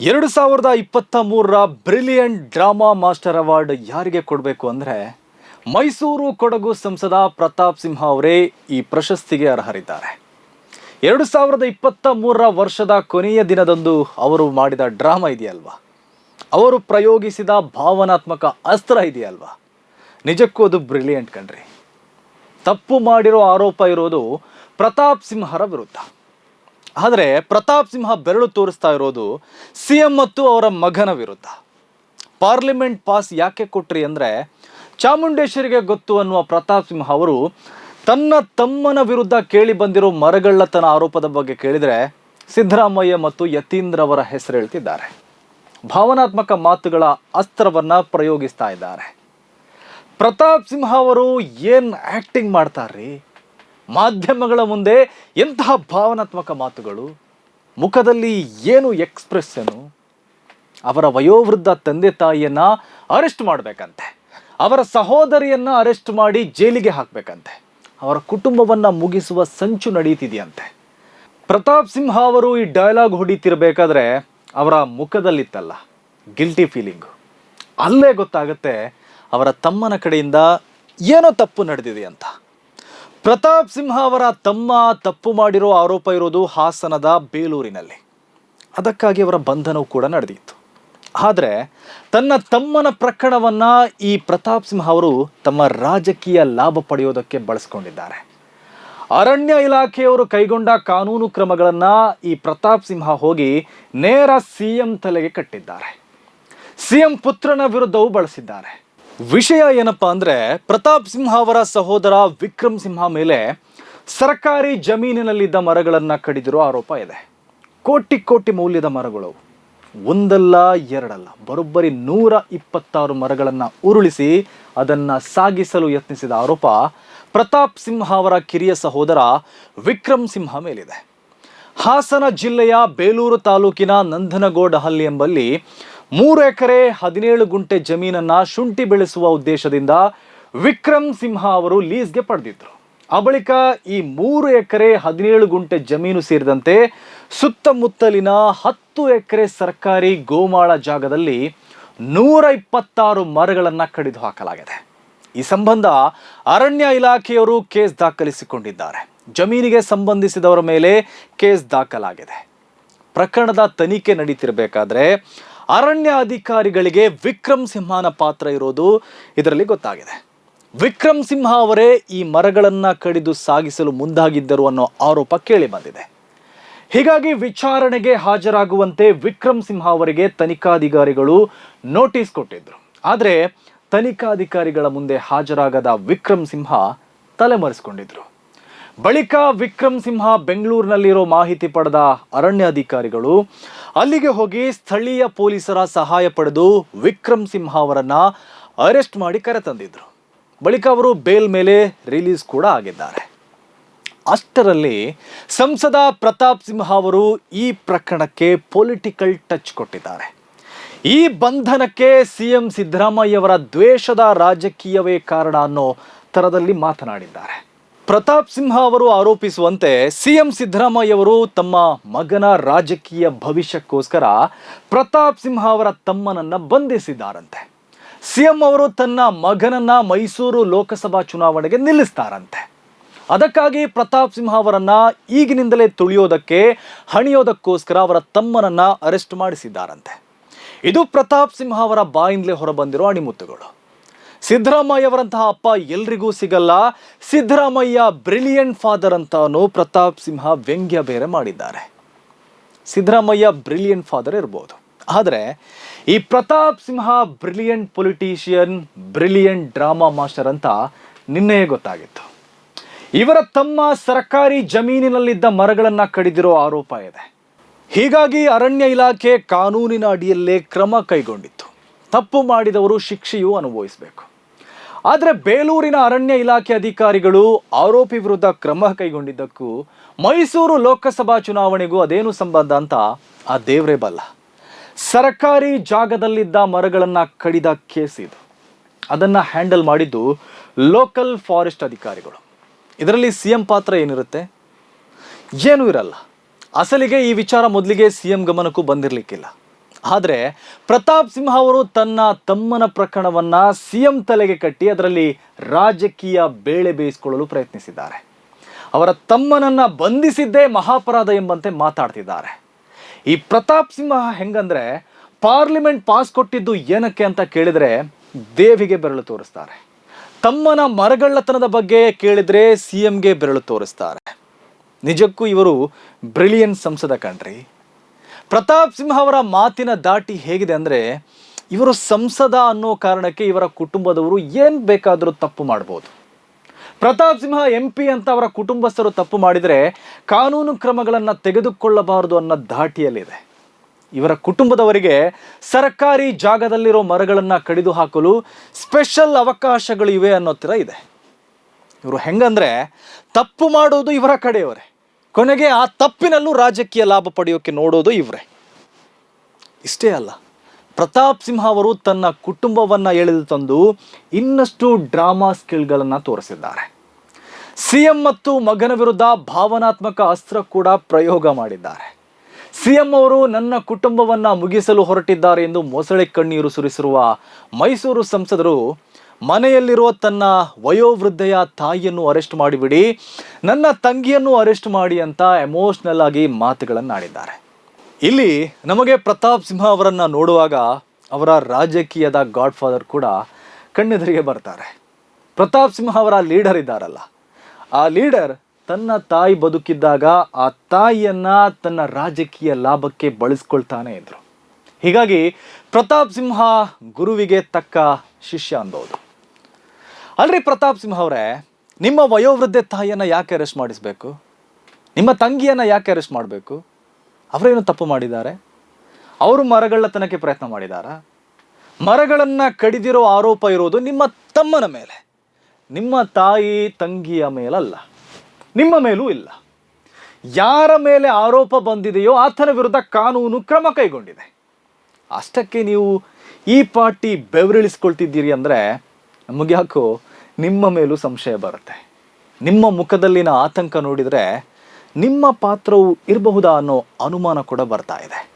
ಎರಡು ಸಾವಿರದ ಇಪ್ಪತ್ತ ಮೂರರ ಬ್ರಿಲಿಯಂಟ್ ಡ್ರಾಮಾ ಮಾಸ್ಟರ್ ಅವಾರ್ಡ್ ಯಾರಿಗೆ ಕೊಡಬೇಕು ಅಂದರೆ ಮೈಸೂರು ಕೊಡಗು ಸಂಸದ ಪ್ರತಾಪ್ ಸಿಂಹ ಅವರೇ ಈ ಪ್ರಶಸ್ತಿಗೆ ಅರ್ಹರಿದ್ದಾರೆ. ಎರಡು ಸಾವಿರದ ಇಪ್ಪತ್ತ ಮೂರರ ವರ್ಷದ ಕೊನೆಯ ದಿನದಂದು ಅವರು ಮಾಡಿದ ಡ್ರಾಮಾ ಇದೆಯಲ್ವಾ? ಅವರು ಪ್ರಯೋಗಿಸಿದ ಭಾವನಾತ್ಮಕ ಅಸ್ತ್ರ ಇದೆಯಲ್ವಾ? ನಿಜಕ್ಕೂ ಅದು ಬ್ರಿಲಿಯಂಟ್ ಕಣ್ರಿ. ತಪ್ಪು ಮಾಡಿರೋ ಆರೋಪ ಇರೋದು ಪ್ರತಾಪ್ ಸಿಂಹರ ವಿರುದ್ಧ. ಆದರೆ ಪ್ರತಾಪ್ ಸಿಂಹ ಬೆರಳು ತೋರಿಸ್ತಾ ಇರೋದು ಸಿ ಎಂ ಮತ್ತು ಅವರ ಮಗನ ವಿರುದ್ಧ. ಪಾರ್ಲಿಮೆಂಟ್ ಪಾಸ್ ಯಾಕೆ ಕೊಟ್ರಿ ಅಂದರೆ ಚಾಮುಂಡೇಶ್ವರಿಗೆ ಗೊತ್ತು ಅನ್ನುವ ಪ್ರತಾಪ್ ಸಿಂಹ ಅವರು ತನ್ನ ತಮ್ಮನ ವಿರುದ್ಧ ಕೇಳಿ ಬಂದಿರೋ ಮರಗಳ್ಳತನ ಆರೋಪದ ಬಗ್ಗೆ ಕೇಳಿದರೆ ಸಿದ್ದರಾಮಯ್ಯ ಮತ್ತು ಯತೀಂದ್ರ ಅವರ ಹೆಸರು ಹೇಳ್ತಿದ್ದಾರೆ. ಭಾವನಾತ್ಮಕ ಮಾತುಗಳ ಅಸ್ತ್ರವನ್ನು ಪ್ರಯೋಗಿಸ್ತಾ ಇದ್ದಾರೆ. ಪ್ರತಾಪ್ ಸಿಂಹ ಅವರು ಏನು ಆ್ಯಕ್ಟಿಂಗ್ ಮಾಡ್ತಾರ್ರಿ? ಮಾಧ್ಯಮಗಳ ಮುಂದೆ ಎಂತಹ ಭಾವನಾತ್ಮಕ ಮಾತುಗಳು, ಮುಖದಲ್ಲಿ ಏನು ಎಕ್ಸ್ಪ್ರೆಸ್ಸನು ಅವರ ವಯೋವೃದ್ಧ ತಂದೆ ತಾಯಿಯನ್ನ ಅರೆಸ್ಟ್ ಮಾಡಬೇಕಂತೆ, ಅವರ ಸಹೋದರಿಯನ್ನ ಅರೆಸ್ಟ್ ಮಾಡಿ ಜೈಲಿಗೆ ಹಾಕಬೇಕಂತೆ, ಅವರ ಕುಟುಂಬವನ್ನ ಮುಗಿಸುವ ಸಂಚು ನಡೀತಿದೆಯಂತೆ. ಪ್ರತಾಪ್ ಸಿಂಹ ಅವರು ಈ ಡೈಲಾಗ್ ಹೊಡಿತಿರ್ಬೇಕಾದ್ರೆ ಅವರ ಮುಖದಲ್ಲಿತ್ತಲ್ಲ ಗಿಲ್ಟಿ ಫೀಲಿಂಗು ಅಲ್ಲೇ ಗೊತ್ತಾಗುತ್ತೆ ಅವರ ತಮ್ಮನ ಕಡೆಯಿಂದ ಏನೋ ತಪ್ಪು ನಡೆದಿದೆ ಅಂತ ಪ್ರತಾಪ್ ಸಿಂಹ ಅವರ ತಮ್ಮ ತಪ್ಪು ಮಾಡಿರೋ ಆರೋಪ ಇರೋದು ಹಾಸನದ ಬೇಲೂರಿನಲ್ಲಿ. ಅದಕ್ಕಾಗಿ ಅವರ ಬಂಧನವೂ ಕೂಡ ನಡೆದಿತ್ತು. ಆದರೆ ತನ್ನ ತಮ್ಮನ ಪ್ರಕರಣವನ್ನು ಈ ಪ್ರತಾಪ್ ಸಿಂಹ ಅವರು ತಮ್ಮ ರಾಜಕೀಯ ಲಾಭ ಪಡೆಯೋದಕ್ಕೆ ಬಳಸ್ಕೊಂಡಿದ್ದಾರೆ. ಅರಣ್ಯ ಇಲಾಖೆಯವರು ಕೈಗೊಂಡ ಕಾನೂನು ಕ್ರಮಗಳನ್ನು ಈ ಪ್ರತಾಪ್ ಸಿಂಹ ಹೋಗಿ ನೇರ ಸಿಎಂ ತಲೆಗೆ ಕಟ್ಟಿದ್ದಾರೆ. ಸಿಎಂ ಪುತ್ರನ ವಿರುದ್ಧವೂ ಬಳಸಿದ್ದಾರೆ. ವಿಷಯ ಏನಪ್ಪಾ ಅಂದ್ರೆ ಪ್ರತಾಪ್ ಸಿಂಹ ಅವರ ಸಹೋದರ ವಿಕ್ರಮ್ ಸಿಂಹ ಮೇಲೆ ಸರ್ಕಾರಿ ಜಮೀನಿನಲ್ಲಿದ್ದ ಮರಗಳನ್ನ ಕಡಿದಿರೋ ಆರೋಪ ಇದೆ. ಕೋಟಿ ಕೋಟಿ ಮೌಲ್ಯದ ಮರಗಳು. ಒಂದಲ್ಲ ಎರಡಲ್ಲ, ಬರೋಬ್ಬರಿ ನೂರ ಇಪ್ಪತ್ತಾರು ಮರಗಳನ್ನು ಉರುಳಿಸಿ ಅದನ್ನ ಸಾಗಿಸಲು ಯತ್ನಿಸಿದ ಆರೋಪ ಪ್ರತಾಪ್ ಸಿಂಹ ಅವರ ಕಿರಿಯ ಸಹೋದರ ವಿಕ್ರಮ್ ಸಿಂಹ ಮೇಲಿದೆ. ಹಾಸನ ಜಿಲ್ಲೆಯ ಬೇಲೂರು ತಾಲೂಕಿನ ನಂದನಗೋಡಹಳ್ಳಿ ಎಂಬಲ್ಲಿ ಮೂರು ಎಕರೆ ಹದಿನೇಳು ಗುಂಟೆ ಜಮೀನನ್ನ ಶುಂಠಿ ಬೆಳೆಸುವ ಉದ್ದೇಶದಿಂದ ವಿಕ್ರಮ್ ಸಿಂಹ ಅವರು ಲೀಸ್ಗೆ ಪಡೆದಿದ್ದರು ಆ ಬಳಿಕ ಈ ಮೂರು ಎಕರೆ ಹದಿನೇಳು ಗುಂಟೆ ಜಮೀನು ಸೇರಿದಂತೆ ಸುತ್ತಮುತ್ತಲಿನ ಹತ್ತು ಎಕರೆ ಸರ್ಕಾರಿ ಗೋಮಾಳ ಜಾಗದಲ್ಲಿ ನೂರ ಇಪ್ಪತ್ತಾರು ಮರಗಳನ್ನು ಕಡಿದು ಹಾಕಲಾಗಿದೆ. ಈ ಸಂಬಂಧ ಅರಣ್ಯ ಇಲಾಖೆಯವರು ಕೇಸ್ ದಾಖಲಿಸಿಕೊಂಡಿದ್ದಾರೆ. ಜಮೀನಿಗೆ ಸಂಬಂಧಿಸಿದವರ ಮೇಲೆ ಕೇಸ್ ದಾಖಲಾಗಿದೆ. ಪ್ರಕರಣದ ತನಿಖೆ ನಡೀತಿರಬೇಕಾದ್ರೆ ಅರಣ್ಯ ಅಧಿಕಾರಿಗಳಿಗೆ ವಿಕ್ರಮ್ ಸಿಂಹನ ಪಾತ್ರ ಇರೋದು ಇದರಲ್ಲಿ ಗೊತ್ತಾಗಿದೆ. ವಿಕ್ರಮ್ ಸಿಂಹ ಅವರೇ ಈ ಮರಗಳನ್ನು ಕಡಿದು ಸಾಗಿಸಲು ಮುಂದಾಗಿದ್ದರು ಅನ್ನೋ ಆರೋಪ ಕೇಳಿ ಬಂದಿದೆ. ಹೀಗಾಗಿ ವಿಚಾರಣೆಗೆ ಹಾಜರಾಗುವಂತೆ ವಿಕ್ರಮ್ ಸಿಂಹ ಅವರಿಗೆ ತನಿಖಾಧಿಕಾರಿಗಳು ನೋಟಿಸ್ ಕೊಟ್ಟಿದ್ದರು ಆದರೆ ತನಿಖಾಧಿಕಾರಿಗಳ ಮುಂದೆ ಹಾಜರಾಗದ ವಿಕ್ರಮ್ ಸಿಂಹ ತಲೆಮರೆಸಿಕೊಂಡಿದ್ರು. ಬಳಿಕ ವಿಕ್ರಮ್ ಸಿಂಹ ಬೆಂಗಳೂರಿನಲ್ಲಿರೋ ಮಾಹಿತಿ ಪಡೆದ ಅರಣ್ಯ ಅಧಿಕಾರಿಗಳು ಅಲ್ಲಿಗೆ ಹೋಗಿ ಸ್ಥಳೀಯ ಪೊಲೀಸರ ಸಹಾಯ ಪಡೆದು ವಿಕ್ರಮ್ ಸಿಂಹ ಅವರನ್ನ ಅರೆಸ್ಟ್ ಮಾಡಿ ಕರೆತಂದಿದ್ರು ಬಳಿಕ ಅವರು ಬೇಲ್ ಮೇಲೆ ರಿಲೀಸ್ ಕೂಡ ಆಗಿದ್ದಾರೆ. ಅಷ್ಟರಲ್ಲಿ ಸಂಸದ ಪ್ರತಾಪ್ ಸಿಂಹ ಅವರು ಈ ಪ್ರಕರಣಕ್ಕೆ ಪೊಲಿಟಿಕಲ್ ಟಚ್ ಕೊಟ್ಟಿದ್ದಾರೆ. ಈ ಬಂಧನಕ್ಕೆ ಸಿಎಂ ಸಿದ್ದರಾಮಯ್ಯವರ ದ್ವೇಷದ ರಾಜಕೀಯವೇ ಕಾರಣ ಅನ್ನೋ ಥರದಲ್ಲಿ ಮಾತನಾಡಿದ್ದಾರೆ. ಪ್ರತಾಪ್ ಸಿಂಹ ಅವರು ಆರೋಪಿಸುವಂತೆ ಸಿಎಂ ಸಿದ್ದರಾಮಯ್ಯವರು ತಮ್ಮ ಮಗನ ರಾಜಕೀಯ ಭವಿಷ್ಯಕ್ಕೋಸ್ಕರ ಪ್ರತಾಪ್ ಸಿಂಹ ಅವರ ತಮ್ಮನನ್ನ ಬಂಧಿಸಿದ್ದಾರಂತೆ. ಸಿಎಂ ಅವರು ತನ್ನ ಮಗನನ್ನ ಮೈಸೂರು ಲೋಕಸಭಾ ಚುನಾವಣೆಗೆ ನಿಲ್ಲಿಸ್ತಾರಂತೆ. ಅದಕ್ಕಾಗಿ ಪ್ರತಾಪ್ ಸಿಂಹ ಅವರನ್ನ ಈಗಿನಿಂದಲೇ ತುಳಿಯೋದಕ್ಕೆ, ಹಣಿಯೋದಕ್ಕೋಸ್ಕರ ಅವರ ತಮ್ಮನನ್ನ ಅರೆಸ್ಟ್ ಮಾಡಿಸಿದ್ದಾರಂತೆ. ಇದು ಪ್ರತಾಪ್ ಸಿಂಹ ಅವರ ಬಾಯಿಂದಲೇ ಹೊರಬಂದಿರೋ ಅಣಿಮುತ್ತುಗಳು. ಸಿದ್ದರಾಮಯ್ಯವರಂತಹ ಅಪ್ಪ ಎಲ್ರಿಗೂ ಸಿಗಲ್ಲ. ಸಿದ್ದರಾಮಯ್ಯ ಬ್ರಿಲಿಯಂಟ್ ಫಾದರ್ ಅಂತಾನು ಪ್ರತಾಪ್ ಸಿಂಹ ವ್ಯಂಗ್ಯ ಬೇರೆ ಮಾಡಿದ್ದಾರೆ. ಸಿದ್ದರಾಮಯ್ಯ ಬ್ರಿಲಿಯಂಟ್ ಫಾದರ್ ಇರ್ಬೋದು. ಆದರೆ ಈ Pratap Simha brilliant politician, brilliant drama master ಅಂತ ನಿನ್ನೆಯೇ ಗೊತ್ತಾಗಿತ್ತು. ಇವರ ತಮ್ಮ ಸರ್ಕಾರಿ ಜಮೀನಿನಲ್ಲಿದ್ದ ಮರಗಳನ್ನು ಕಡಿದಿರೋ ಆರೋಪ ಇದೆ. ಹೀಗಾಗಿ ಅರಣ್ಯ ಇಲಾಖೆ ಕಾನೂನಿನ ಅಡಿಯಲ್ಲೇ ಕ್ರಮ ಕೈಗೊಂಡಿತ್ತು. ತಪ್ಪು ಮಾಡಿದವರು ಶಿಕ್ಷೆಯು ಅನುಭವಿಸಬೇಕು. ಆದರೆ ಬೇಲೂರಿನ ಅರಣ್ಯ ಇಲಾಖೆ ಅಧಿಕಾರಿಗಳು ಆರೋಪಿ ವಿರುದ್ಧ ಕ್ರಮ ಕೈಗೊಂಡಿದ್ದಕ್ಕೂ ಮೈಸೂರು ಲೋಕಸಭಾ ಚುನಾವಣೆಗೂ ಅದೇನು ಸಂಬಂಧ ಅಂತ ಆ ದೇವರೇ ಬಲ್ಲ. ಸರ್ಕಾರಿ ಜಾಗದಲ್ಲಿದ್ದ ಮರಗಳನ್ನು ಕಡಿದ ಕೇಸ್ ಇದು. ಅದನ್ನ ಹ್ಯಾಂಡಲ್ ಮಾಡಿದ್ದು ಲೋಕಲ್ ಫಾರೆಸ್ಟ್ ಅಧಿಕಾರಿಗಳು. ಇದರಲ್ಲಿ ಸಿ ಎಂ ಪಾತ್ರ ಏನಿರುತ್ತೆ? ಏನೂ ಇರಲ್ಲ. ಅಸಲಿಗೆ ಈ ವಿಚಾರ ಮೊದಲಿಗೆ ಸಿ ಎಂ ಗಮನಕ್ಕೂ ಬಂದಿರಲಿಕ್ಕಿಲ್ಲ. ಆದರೆ ಪ್ರತಾಪ್ ಸಿಂಹ ಅವರು ತನ್ನ ತಮ್ಮನ ಪ್ರಕರಣವನ್ನ ಸಿಎಂ ತಲೆಗೆ ಕಟ್ಟಿ ಅದರಲ್ಲಿ ರಾಜಕೀಯ ಬೇಳೆ ಬೇಯಿಸಿಕೊಳ್ಳಲು ಪ್ರಯತ್ನಿಸಿದ್ದಾರೆ. ಅವರ ತಮ್ಮನನ್ನು ಬಂಧಿಸಿದ್ದೇ ಮಹಾಪರಾಧ ಎಂಬಂತೆ ಮಾತಾಡ್ತಿದ್ದಾರೆ. ಈ ಪ್ರತಾಪ್ ಸಿಂಹ ಹೆಂಗಂದ್ರೆ ಪಾರ್ಲಿಮೆಂಟ್ ಪಾಸ್ ಕೊಟ್ಟಿದ್ದು ಏನಕ್ಕೆ ಅಂತ ಕೇಳಿದರೆ ದೇವಿಗೆ ಬೆರಳು ತೋರಿಸ್ತಾರೆ. ತಮ್ಮನ ಮರಗಳ್ಳತನದ ಬಗ್ಗೆ ಕೇಳಿದರೆ ಸಿ ಎಂಗೆ ಬೆರಳು ತೋರಿಸ್ತಾರೆ. ನಿಜಕ್ಕೂ ಇವರು ಬ್ರಿಲಿಯನ್ ಸಂಸದ ಕಣ್ರಿ. ಪ್ರತಾಪ್ ಸಿಂಹ ಅವರ ಮಾತಿನ ದಾಟಿ ಹೇಗಿದೆ ಅಂದರೆ, ಇವರು ಸಂಸದ ಅನ್ನೋ ಕಾರಣಕ್ಕೆ ಇವರ ಕುಟುಂಬದವರು ಏನು ಬೇಕಾದರೂ ತಪ್ಪು ಮಾಡ್ಬೋದು. ಪ್ರತಾಪ್ ಸಿಂಹ ಎಂ ಪಿ ಅಂತ ಅವರ ಕುಟುಂಬಸ್ಥರು ತಪ್ಪು ಮಾಡಿದರೆ ಕಾನೂನು ಕ್ರಮಗಳನ್ನು ತೆಗೆದುಕೊಳ್ಳಬಾರದು ಅನ್ನೋ ದಾಟಿಯಲ್ಲಿದೆ. ಇವರ ಕುಟುಂಬದವರಿಗೆ ಸರ್ಕಾರಿ ಜಾಗದಲ್ಲಿರೋ ಮರಗಳನ್ನು ಕಡಿದು ಹಾಕಲು ಸ್ಪೆಷಲ್ ಅವಕಾಶಗಳು ಇವೆ ಅನ್ನೋ ಥರ ಇದೆ. ಇವರು ಹೆಂಗಂದರೆ, ತಪ್ಪು ಮಾಡೋದು ಇವರ ಕಡೆಯವರೇ. ಕೊನೆಗೆ ಆ ತಪ್ಪಿನಲ್ಲೂ ರಾಜಕೀಯ ಲಾಭ ಪಡೆಯೋಕೆ ನೋಡೋದು ಇವರೇ. ಇಷ್ಟೇ ಅಲ್ಲ, ಪ್ರತಾಪ್ ಸಿಂಹ ಅವರು ತನ್ನ ಕುಟುಂಬವನ್ನ ಎಳೆದು ತಂದು ಇನ್ನಷ್ಟು ಡ್ರಾಮಾ ಸ್ಕಿಲ್ಗಳನ್ನು ತೋರಿಸಿದ್ದಾರೆ. ಸಿಎಂ ಮತ್ತು ಮಗನ ವಿರುದ್ಧ ಭಾವನಾತ್ಮಕ ಅಸ್ತ್ರ ಕೂಡ ಪ್ರಯೋಗ ಮಾಡಿದ್ದಾರೆ. ಸಿಎಂ ಅವರು ನನ್ನ ಕುಟುಂಬವನ್ನ ಮುಗಿಸಲು ಹೊರಟಿದ್ದಾರೆ ಎಂದು ಮೊಸಳೆ ಕಣ್ಣೀರು ಸುರಿಸಿರುವ ಮೈಸೂರು ಸಂಸದರು ಮನೆಯಲ್ಲಿರುವ ತನ್ನ ವಯೋವೃದ್ಧೆಯ ತಾಯಿಯನ್ನು ಅರೆಸ್ಟ್ ಮಾಡಿಬಿಡಿ, ನನ್ನ ತಂಗಿಯನ್ನು ಅರೆಸ್ಟ್ ಮಾಡಿ ಅಂತ ಎಮೋಷ್ನಲ್ ಆಗಿ ಮಾತುಗಳನ್ನಾಡಿದ್ದಾರೆ. ಇಲ್ಲಿ ನಮಗೆ ಪ್ರತಾಪ್ ಸಿಂಹ ಅವರನ್ನು ನೋಡುವಾಗ ಅವರ ರಾಜಕೀಯದ ಗಾಡ್ ಫಾದರ್ ಕೂಡ ಕಣ್ಣೆದುರಿಗೆ ಬರ್ತಾರೆ. ಪ್ರತಾಪ್ ಸಿಂಹ ಅವರ ಲೀಡರ್ ಇದ್ದಾರಲ್ಲ, ಆ ಲೀಡರ್ ತನ್ನ ತಾಯಿ ಬದುಕಿದ್ದಾಗ ಆ ತಾಯಿಯನ್ನ ತನ್ನ ರಾಜಕೀಯ ಲಾಭಕ್ಕೆ ಬಳಸ್ಕೊಳ್ತಾನೆ ಇದ್ರು. ಹೀಗಾಗಿ ಪ್ರತಾಪ್ ಸಿಂಹ ಗುರುವಿಗೆ ತಕ್ಕ ಶಿಷ್ಯ ಅನ್ಬೋದು ಅಲ್ರಿ ಪ್ರತಾಪ್ ಸಿಂಹ ಅವರೇ, ನಿಮ್ಮ ವಯೋವೃದ್ಧೆ ತಾಯಿಯನ್ನ ಯಾಕೆ ಅರೆಸ್ಟ್ ಮಾಡಿಸ್ಬೇಕು? ನಿಮ್ಮ ತಂಗಿಯನ್ನ ಯಾಕೆ ಅರೆಸ್ಟ್ ಮಾಡಬೇಕು? ಅವರೇನು ತಪ್ಪು ಮಾಡಿದ್ದಾರೆ? ಅವರು ಮರಗಳ್ಳತನಕ್ಕೆ ಪ್ರಯತ್ನ ಮಾಡಿದಾರಾ? ಮರಗಳನ್ನು ಕಡಿದಿರೋ ಆರೋಪ ಇರೋದು ನಿಮ್ಮ ತಮ್ಮನ ಮೇಲೆ. ನಿಮ್ಮ ತಾಯಿ, ತಂಗಿಯ ಮೇಲಲ್ಲ. ನಿಮ್ಮ ಮೇಲೂ ಇಲ್ಲ. ಯಾರ ಮೇಲೆ ಆರೋಪ ಬಂದಿದೆಯೋ ಆತನ ವಿರುದ್ಧ ಕಾನೂನು ಕ್ರಮ ಕೈಗೊಂಡಿದೆ. ಅಷ್ಟಕ್ಕೆ ನೀವು ಈ ಪಾರ್ಟಿ ಬೆವರಿಳಿಸ್ಕೊಳ್ತಿದ್ದೀರಿ ಅಂದರೆ ನಮಗ್ಯಾಕೋ, ನಿಮ್ಮ ಮೇಲೂ ಸಂಶಯ ಬರುತ್ತೆ. ನಿಮ್ಮ ಮುಖದಲ್ಲಿನ ಆತಂಕ ನೋಡಿದರೆ ನಿಮ್ಮ ಪಾತ್ರವು ಇರಬಹುದಾ ಅನ್ನೋ ಅನುಮಾನ ಕೂಡ ಬರ್ತಾ ಇದೆ.